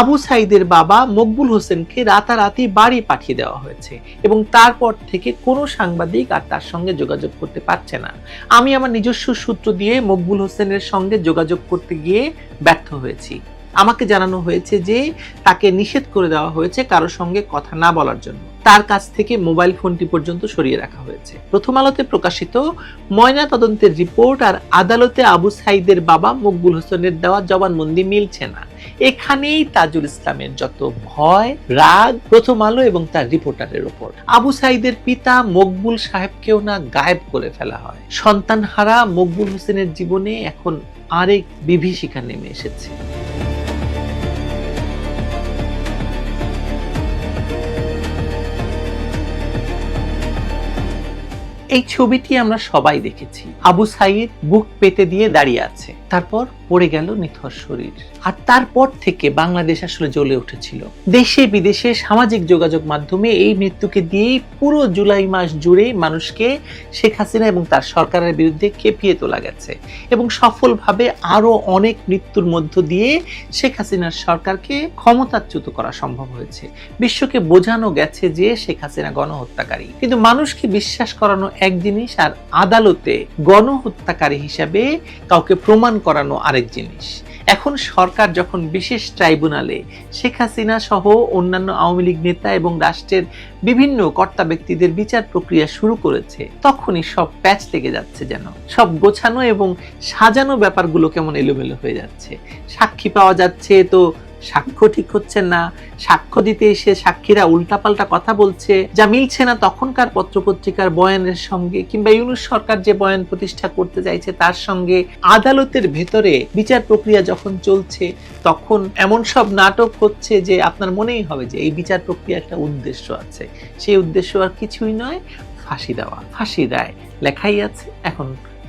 আবু সাইদের বাবা মকবুল হোসেনকে রাতারাতি বাড়ি পাঠিয়ে দেওয়া হয়েছে এবং তারপর থেকে কোনো সাংবাদিক আর তার সঙ্গে যোগাযোগ করতে পারছে না। আমি আমার নিজস্ব সূত্র দিয়ে মকবুল হোসেনের সঙ্গে যোগাযোগ করতে গিয়ে ব্যর্থ হয়েছি। আমাকে জানানো হয়েছে যে তাকে নিষেধ করে দেওয়া হয়েছে কারোর সঙ্গে কথা না বলার জন্য। তার কাছ থেকে মোবাইল ফোনটি পর্যন্ত সরিয়ে রাখা হয়েছে। প্রথম আলোতে প্রকাশিত ময়না তদন্তের রিপোর্ট আর আদালতে আবু সাইদের বাবা মকবুল হোসেনের দেওয়া জবানবন্দি মিলছে না। এখানেই তাজুল ইসলামের যত ভয়, রাগ, প্রথম আলো এবং তার রিপোর্টারের ওপর। আবু সাইদের পিতা মকবুল সাহেবকেও না গায়েব করে ফেলা হয়। সন্তানহারা মকবুল হোসেনের জীবনে এখন আরেক বিভীষিকা নেমে এসেছে। এই ছবিটি আমরা সবাই দেখেছি। আবু সাইদ বুক পেতে দিয়ে দাঁড়িয়ে আছে। তারপর পড়ে গেল নিথর শরীর। আর তারপর থেকে বাংলাদেশ আসলে জ্বলে উঠেছিল। দেশে বিদেশে সামাজিক যোগাযোগ মাধ্যমে এই মৃত্যুকে দিয়েই পুরো জুলাই মাস জুড়ে মানুষকে শেখ হাসিনা এবং তার সরকারের বিরুদ্ধে খেপিয়ে তোলা গেছে এবং সফলভাবে আরও অনেক মৃত্যুর মধ্য দিয়ে শেখ হাসিনার সরকারকে ক্ষমতাচ্যুত করা সম্ভব হয়েছে। বিশ্বকে বোঝানো গেছে যে শেখ হাসিনা গণহত্যাকারী। কিন্তু মানুষকে বিশ্বাস করানো এক জিনিস আর আদালতে গণহত্যাকারী হিসাবে কাউকে প্রমাণ করানো আরেক জিনিস। এখন সরকার যখন বিশেষ ট্রাইব্যুনালে শেখ হাসিনা সহ অন্যান্য আওয়ামী লীগ নেতা এবং রাষ্ট্রের বিভিন্ন কর্তা ব্যক্তিদের বিচার প্রক্রিয়া শুরু করেছে, তখনই সব প্যাচ লেগে যাচ্ছে যেন। সব গোছানো এবং সাজানো ব্যাপারগুলো কেমন এলোমেলো হয়ে যাচ্ছে। সাক্ষী পাওয়া যাচ্ছে তো সাক্ষ্য ঠিক হচ্ছে না, সাক্ষ্য দিতে এসে সাক্ষীরা উল্টাপাল্টা কথা বলছে, যা মিলছে না তখনকার পত্রপত্রিকার বয়ানের সঙ্গে কিংবা ইউনুস সরকার যে বয়ান প্রতিষ্ঠা করতে চাইছে তার সঙ্গে। আদালতের ভেতরে বিচার প্রক্রিয়া যখন চলছে, তখন এমন সব নাটক হচ্ছে যে আপনার মনেই হবে যে এই বিচার প্রক্রিয়া একটা উদ্দেশ্য আছে। সেই উদ্দেশ্য আর কিছুই নয়, ফাঁসি দেওয়া। ফাঁসি রায় লেখাই আছে, এখন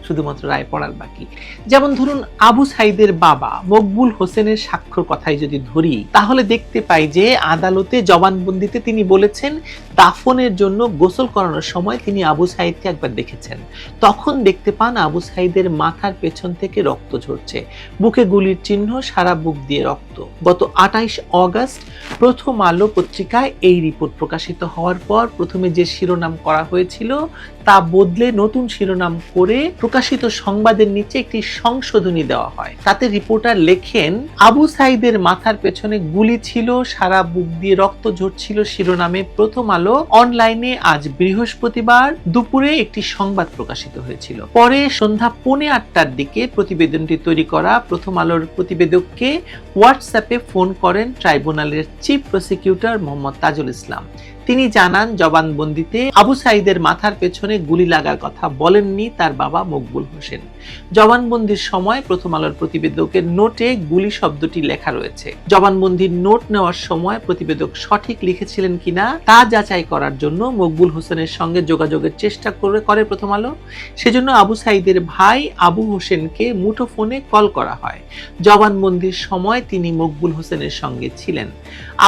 শুধুমাত্র রায় পড়ার বাকি। যেমন ধরুন, আবু সাইদের বাবা মকবুল হোসেনের স্বাক্ষর কথাই যদি ধরি, তাহলে দেখতে পাই যে আদালতে জবানবন্দিতে তিনি বলেছেন, দাফনের জন্য গোসল করানোর সময় তিনি আবু সাইদকে একবার দেখেছেন। তখন দেখতে পান আবু সাইদের মাথার পেছন থেকে রক্ত ঝরছে। বুকে গুলির চিহ্ন, সারা বুক দিয়ে রক্ত। গত আটাইশ অগস্ট প্রথম আলো পত্রিকায় এই রিপোর্ট প্রকাশিত হওয়ার পর প্রথমে যে শিরোনাম করা হয়েছিল তা বদলে নতুন শিরোনাম করে প্রকাশিত সংবাদের নিচে একটি সংশোধনী দেওয়া হয়। তাতে রিপোর্টার লেখেন, আবু সাইদের মাথার পেছনে গুলি ছিল, সারা বুক দিয়ে রক্ত ঝরছিল শিরোনামে। প্রথম আলো অনলাইনে আজ বৃহস্পতিবার দুপুরে একটি সংবাদ প্রকাশিত হয়েছিল। পরে সন্ধ্যা পৌনে আটটার দিকে প্রতিবেদনটি তৈরি করা প্রথম আলোর প্রতিবেদককে হোয়াটসঅ্যাপে ফোন করেন ট্রাইব্যুনালের চিফ প্রসিকিউটর মোহাম্মদ তাজুল ইসলাম। তিনি জানান, জবানবন্দিতে আবু সাইদের মাথার পেছনে গুলি লাগার কথা বলেননি তার বাবা মকবুল হোসেন। জবানবন্দির সময় প্রথম আলোর প্রতিবেদকের নোটে গুলি শব্দটি লেখা রয়েছে। জবানবন্দির নোট নেওয়ার সময় প্রতিবেদক সঠিক লিখেছিলেন কিনা তা যাচাই করার জন্য মকবুল হোসেনের সঙ্গে যোগাযোগের চেষ্টা করে করে প্রথম আলো। সেজন্য আবু সাইদের ভাই আবু হোসেনকে মুঠোফোনে কল করা হয়। জবানবন্দির সময় তিনি মকবুল হোসেনের সঙ্গে ছিলেন।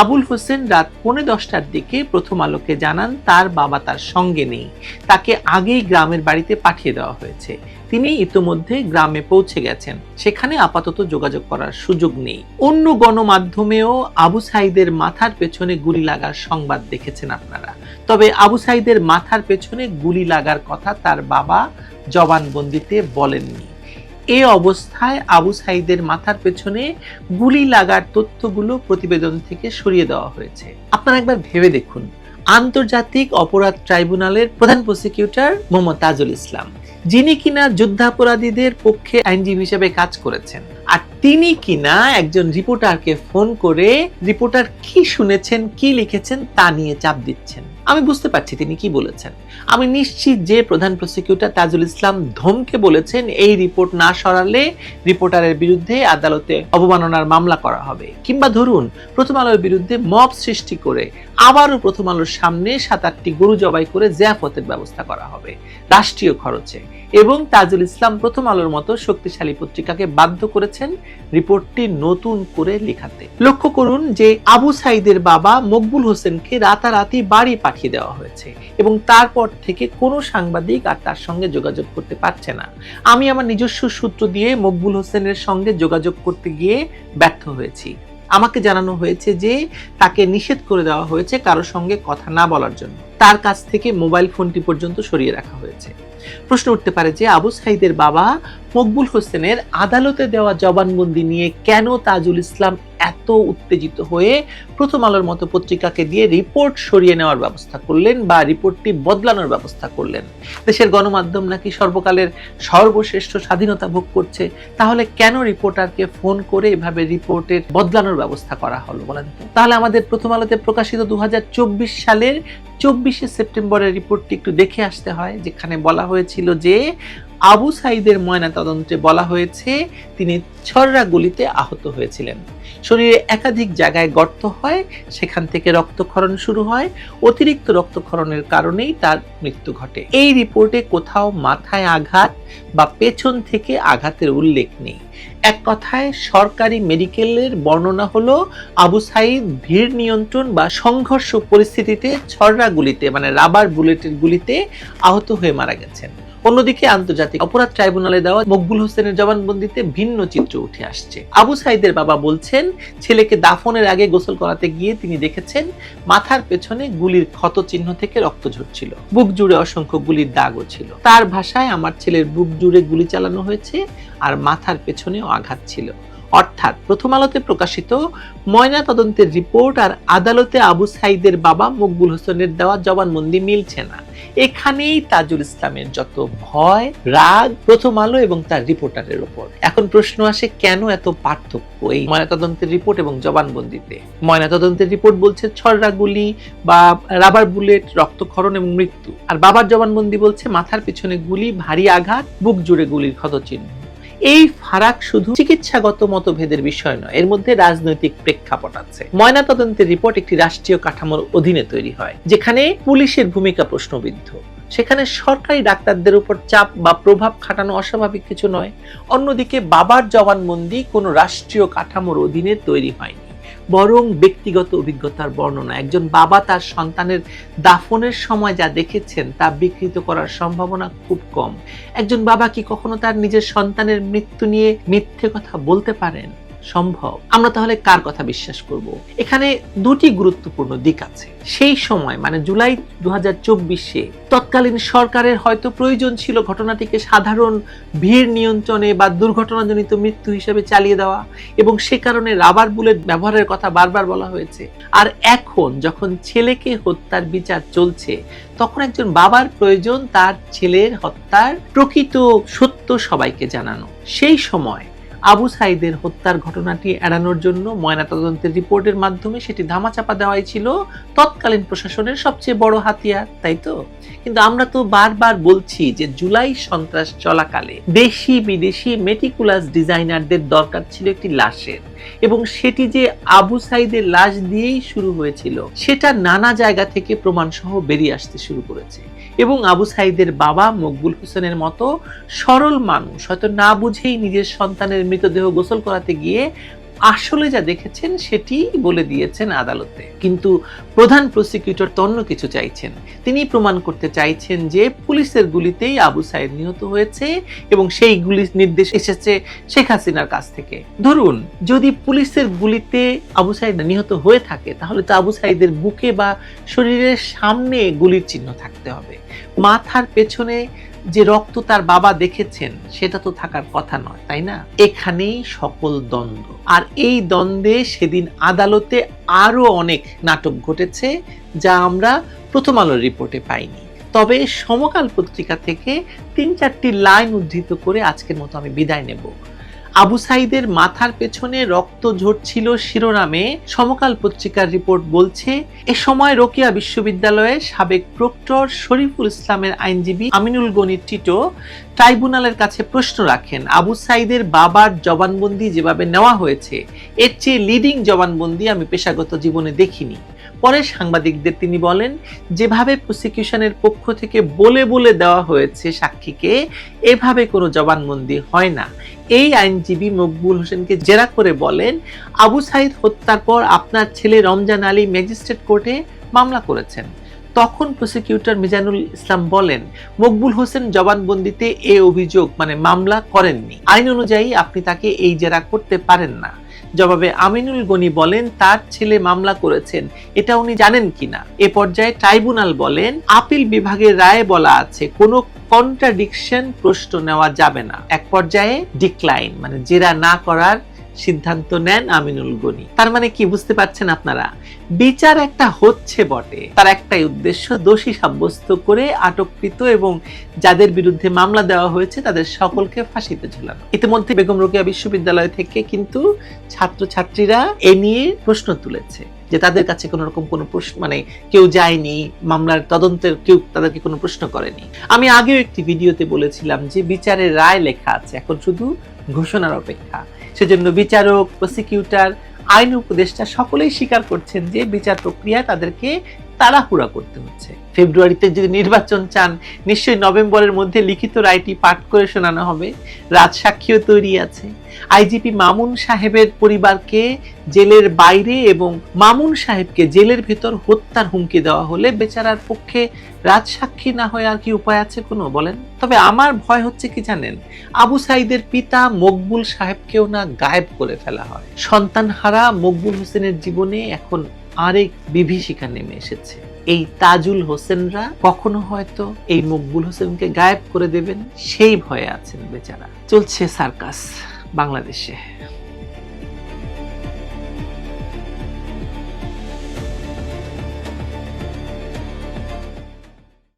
আবুল হোসেন রাত পৌনে দশটার দিকে প্রথম আলোকে জানান, তার বাবা তার সঙ্গে নেই। তাকে আগেই গ্রামের বাড়িতে পাঠিয়ে দেওয়া হয়েছে। তিনি ইতোমধ্যে গ্রামে পৌঁছে গেছেন। সেখানে আপাতত যোগাযোগ করার সুযোগ নেই। অন্য গণমাধ্যমেও আবু সাইদের মাথার পেছনে গুলি লাগার সংবাদ দেখেছেন আপনারা। তবে আবু সাইদের মাথার পেছনে গুলি লাগার কথা তার বাবা জবানবন্দিতে বলেননি। এ অবস্থায় আবু সাইদের মাথার পেছনে গুলি লাগার তথ্যগুলো প্রতিবেদন থেকে সরিয়ে দেওয়া হয়েছে। আপনারা একবার ভেবে দেখুন। আন্তর্জাতিক অপরাধ ট্রাইব্যুনালের প্রধান প্রসিকিউটর মোহাম্মদ তাজুল ইসলাম, যিনি কিনা যুদ্ধাপরাধীদের পক্ষে আইনজীবী হিসেবে কাজ করেছেন। আর তিনি কিনা একজন রিপোর্টারকে ফোন করে রিপোর্টার কি শুনেছেন, কি লিখেছেন তা নিয়ে চাপ দিচ্ছেন। আমি বুঝতে পারছি তিনি কি বলেছেন। আমি নিশ্চিত যে প্রধান প্রসিকিউটর তাজুল ইসলাম ধমকে বলেছেন, এই রিপোর্ট না সরালে রিপোর্টারের বিরুদ্ধে আদালতে অবমাননার মামলা করা হবে। কিংবা ধরুন, প্রথম আলোর বিরুদ্ধে মব সৃষ্টি করে আবারও প্রথম আলোর সামনে সাত আটটি গরু জবাই করে জিয়াফতের ব্যবস্থা করা হবে। রাষ্ট্রীয় খরচে। এবং তাজুল ইসলাম প্রথম আলোর মতো শক্তিশালী পত্রিকাকে বাধ্য করেছেন রিপোর্টটি নতুন করে লেখাতে। লক্ষ্য করুন যে আবু সাইদের বাবা মকবুল হোসেনকে রাতারাতি বাড়ি পাঠিয়ে দেওয়া হয়েছে এবং তারপর থেকে কোনো সাংবাদিক আর তার সঙ্গে যোগাযোগ করতে পারছে না। আমি আমার নিজস্ব সূত্র দিয়ে মকবুল হোসেনের সঙ্গে যোগাযোগ করতে গিয়ে ব্যর্থ হয়েছি। আমাকে জানানো হয়েছে যে তাকে নিষেধ করে দেওয়া হয়েছে কারোর সঙ্গে কথা না বলার জন্য। তার কাছ থেকে মোবাইল ফোনটি পর্যন্ত সরিয়ে রাখা হয়েছে। প্রশ্ন উঠতে পারে যে, আবু সাইদের বাবা মকবুল হোসেনের আদালতে দেওয়া জবানবন্দি নিয়ে কেন তাজুল ইসলাম এত উত্তেজিত হয়ে প্রথম আলোর মতো পত্রিকাকে দিয়ে রিপোর্ট সরিয়ে নেওয়ার ব্যবস্থা করলেন বা রিপোর্টটি বদলানোর ব্যবস্থা করলেন? দেশের গণমাধ্যম নাকি সর্বকালের সর্বশ্রেষ্ঠ স্বাধীনতা ভোগ করছে, তাহলে কেন রিপোর্টারকে ফোন করে এভাবে রিপোর্টের বদলানোর ব্যবস্থা করা হলো বলেন তো? তাহলে আমাদের প্রথম আলোতে প্রকাশিত দু হাজার চব্বিশ সালের চব্বিশে সেপ্টেম্বরের রিপোর্টটি একটু দেখে আসতে হয়, যেখানে বলা হয়েছিল যে আবু সাইদের ময়না তদন্তে বলা হয়েছে, তিনি ছররা গুলিতে আহত হয়েছিলেন। শরীরে একাধিক জায়গায় গর্ত হয়, সেখান থেকে রক্তক্ষরণ শুরু হয়। অতিরিক্ত রক্তক্ষরণের কারণেই তার মৃত্যু ঘটে। এই রিপোর্টে কোথাও মাথায় আঘাত বা পেছন থেকে আঘাতের উল্লেখ নেই। এক কথায়, সরকারি মেডিকেলের বর্ণনা হলো, আবু সাইদ ভিড় নিয়ন্ত্রণ বা সংঘর্ষ পরিস্থিতিতে ছররা গুলিতে মানে রাবার বুলেটের গুলিতে আহত হয়ে মারা গেছেন। অন্যদিকে আন্তর্জাতিক অপরাধ ট্রাইব্যুনালে দেওয়া মকবুল হোসেনের জবানবন্দিতে ভিন্ন চিত্র উঠে আসছে। আবু সাইদের বাবা বলছেন, ছেলেকে দাফনের আগে গোসল করাতে গিয়ে তিনি দেখেছেন, মাথার পেছনে গুলির ক্ষত চিহ্ন থেকে রক্ত ঝরছিল। বুক জুড়ে অসংখ্য গুলির দাগও ছিল। তার ভাষায় আমার ছেলের বুক জুড়ে গুলি চালানো হয়েছে আর মাথার পেছনেও আঘাত ছিল। অর্থাৎ প্রথম আলোতে প্রকাশিত ময়না তদন্তের রিপোর্ট আর আদালতে আবু সাইদের বাবা মকবুল হোসেনের দেওয়া জবানবন্দি মিলছে না। এখানেই তাজুল ইসলামের যত ভয়, রাগ, প্রথম আলো এবং তার রিপোর্টারের উপর এখন প্রশ্ন আসে, কেন এত পার্থক্য এই ময়নাতদন্তের রিপোর্ট এবং জবানবন্দিতে? ময়নাতদন্তের রিপোর্ট বলছে ছড়রা গুলি বা রাবার বুলেট, রক্তক্ষরণ এবং মৃত্যু। আর বাবার জবানবন্দি বলছে, মাথার পিছনে গুলি, ভারী আঘাত, বুক জুড়ে গুলির ক্ষতচিহ্ন। এই ফারাক শুধু চিকিৎসাগত মতভেদের বিষয় নয়, এর মধ্যে রাজনৈতিক প্রেক্ষাপট আছে। ময়না তদন্তের রিপোর্ট একটি রাষ্ট্রীয় কাঠামোর অধীনে তৈরি হয়, যেখানে পুলিশের ভূমিকা প্রশ্নবিদ্ধ। সেখানে সরকারি ডাক্তারদের উপর চাপ বা প্রভাব খাটানো অস্বাভাবিক কিছু নয়, অন্যদিকে বাবার জবানবন্দি কোনো রাষ্ট্রীয় কাঠামোর অধীনে তৈরি হয়নি। বরং ব্যক্তিগত অভিজ্ঞতার বর্ণনা। একজন বাবা তার সন্তানের দাফনের সময় যা দেখেছেন তা বিকৃত করার সম্ভাবনা খুব কম। একজন বাবা কি কখনো তার নিজের সন্তানের মৃত্যু নিয়ে মিথ্যে কথা বলতে পারেন? সম্ভব? আমরা তাহলে কার কথা বিশ্বাস করব? এখানে দুটি গুরুত্বপূর্ণ দিক আছে। সেই সময় মানে জুলাই দু হাজার তৎকালীন সরকারের হয়তো প্রয়োজন ছিল ঘটনাটিকে সাধারণ ভিড় নিয়ন্ত্রণে বা দুর্ঘটনাজনিত মৃত্যু হিসেবে চালিয়ে দেওয়া এবং সে কারণে রাবার বুলেট ব্যবহারের কথা বারবার বলা হয়েছে। আর এখন যখন ছেলেকে হত্যার বিচার চলছে, তখন একজন বাবার প্রয়োজন তার ছেলের হত্যার প্রকৃত সত্য সবাইকে জানানো। সেই সময় আবু সাইদের হত্যার ঘটনাটি এড়ানোর জন্য ময়নাতদন্তের রিপোর্টের মাধ্যমে সেটি ধামাচাপা দেওয়াই ছিল তৎকালীন প্রশাসনের সবচেয়ে বড় হাতিয়ার, তাই তো? কিন্তু আমরা তো বারবার বলছি যে জুলাই সন্ত্রাস চলাকালে দেশি বিদেশি মেটিকুলাস ডিজাইনারদের দরকার ছিল একটি লাশের এবং সেটি যে আবু সাইদের লাশ দিয়েই শুরু হয়েছিল, সেটা নানা জায়গা থেকে প্রমাণ সহ বেরিয়ে আসতে শুরু করেছে। এবং আবু সাইদের বাবা মকবুল হোসেনের মতো সরল মানুষ হয়তো না বুঝেই নিজের সন্তানের মৃতদেহ গোসল করাতে গিয়ে আসলে যা দেখেছেন সেটি বলে দিয়েছেন আদালতে। কিন্তু প্রধান প্রসিকিউটর তন্য কিছু চাইছেন। তিনি প্রমাণ করতে চাইছেন যে পুলিশের গুলিতেই আবু সাইদ নিহত হয়েছে এবং সেই গুলি নির্দেশ এসেছে শেখ হাসিনার কাছ থেকে। ধরুন, যদি পুলিশের গুলিতে আবু সাইদ নিহত হয়ে থাকে, তাহলে তো আবু সাইদের বুকে বা শরীরের সামনে গুলির চিহ্ন থাকতে হবে। মাথার পেছনে যে রক্ত তার বাবা দেখেছেন, সেটা তো থাকার কথা নয়, তাই না? এখানেই সকল দ্বন্দ্ব। আর এই দ্বন্দ্বে সেদিন আদালতে আরও অনেক নাটক ঘটেছে, যা আমরা প্রথম আলোর রিপোর্টে পাইনি। তবে সমকাল পত্রিকা থেকে তিন চারটি লাইন উদ্ধৃত করে আজকের মতো আমি বিদায় নেব। আবু সাইদের মাথার পেছনে রক্ত ঝরছিল শিরোনামে। সমকাল পত্রিকার রিপোর্ট বলছে, এ সময় রোকিয়া বিশ্ববিদ্যালয়ের সাবেক প্রক্টর শরীফুল ইসলামের আইনজীবী আমিনুল গনি টিটো ট্রাইব্যুনালের কাছে প্রশ্ন রাখেন, আবু সাইদের বাবার জবানবন্দি যেভাবে নেওয়া হয়েছে, এর চেয়ে লিডিং জবানবন্দি আমি পেশাগত জীবনে দেখিনি। পরে সাংবাদিকদের তিনি বলেন, যেভাবে প্রসিকিউশনের পক্ষ থেকে বলে বলে দেওয়া হয়েছে সাক্ষীকে, এভাবে কোনো জবানবন্দি হয় না। এই আইনজীবী মকবুল হোসেনকে জেরা করে বলেন, আবু সাইদ হত্যার পর আপনার ছেলে রমজান আলী ম্যাজিস্ট্রেট কোর্টে মামলা করেছেন। তখন প্রসিকিউটর মিজানুল ইসলাম বলেন, মকবুল হোসেন জবানবন্দিতে এ অভিযোগ মানে মামলা করেননি। আইন অনুযায়ী আপনি তাকে এই জেরা করতে পারেন না। জবাবে আমিনুল গনি বলেন, তার ছেলে মামলা করেছেন। এটা উনি জানেন কিনা? এ পর্যায়ে ট্রাইব্যুনাল বলেন, আপিল বিভাগের রায়ে বলা আছে, কোনো কন্ট্রাডিকশন প্রশ্ন নেওয়া যাবে না। এক পর্যায়ে ডিক্লাইন মানে জেরা না করার সিদ্ধান্ত নেন আমিনুল গনি। তার মানে কি বুঝতে পারছেন আপনারা? বিচার একটা হচ্ছে বটে। তার একটাই উদ্দেশ্য দোষী সাব্যস্ত করে আটককৃত এবং যাদের বিরুদ্ধে মামলা দেওয়া হয়েছে তাদের সকলকে ফাঁসিতে ঝুলানো। ইতিমধ্যে বেগম রোকেয়া বিশ্ববিদ্যালয় থেকে কিন্তু ছাত্রছাত্রীরা এ নিয়ে প্রশ্ন তুলেছে যে তাদের কাছে কোনো রকম কোনো প্রশ্ন মানে কেউ যায়নি, মামলার তদন্তের কেউ তাদেরকে কোনো প্রশ্ন করেনি। আমি আগেও একটি ভিডিওতে বলেছিলাম যে বিচারের রায় লেখা আছে, এখন শুধু ঘোষণার অপেক্ষা। সেজন্য বিচারক প্রসিকিউটর আইন উপদেষ্টা সকলেই স্বীকার করছেন যে বিচার প্রক্রিয়ায় তাদেরকে তাড়াহুড়া করতে হচ্ছে। ফেব্রুয়ারিতে যদি নির্বাচন চান, নিশ্চয়ই নভেম্বরের মধ্যে লিখিত রায়টি পাঠ করে শোনানো হবে। রাজসাক্ষীও তৈরি আছে। আইজিপি মামুন সাহেবের পরিবারকে জেলের বাইরে এবং মামুন সাহেবকে জেলের ভেতর হত্যার হুমকি দেওয়া হলে বেচারার পক্ষে রাজসাক্ষী না হয়ে আর কি উপায় আছে কোনো বলেন? তবে আমার ভয় হচ্ছে কি জানেন? আবু সাইদের পিতা মকবুল সাহেবকেও না গায়েব করে ফেলা হয়। সন্তানহারা মকবুল হোসেনের জীবনে এখন আরেক বিভীষিকা নেমে এসেছে। এই তাজুল হোসেনরা কখনো হয়তো এই মকবুল হোসেনকে গায়েব করে দেবেন, সেই ভয়ে আছেন বেচারা। চলছে সার্কাস বাংলাদেশে।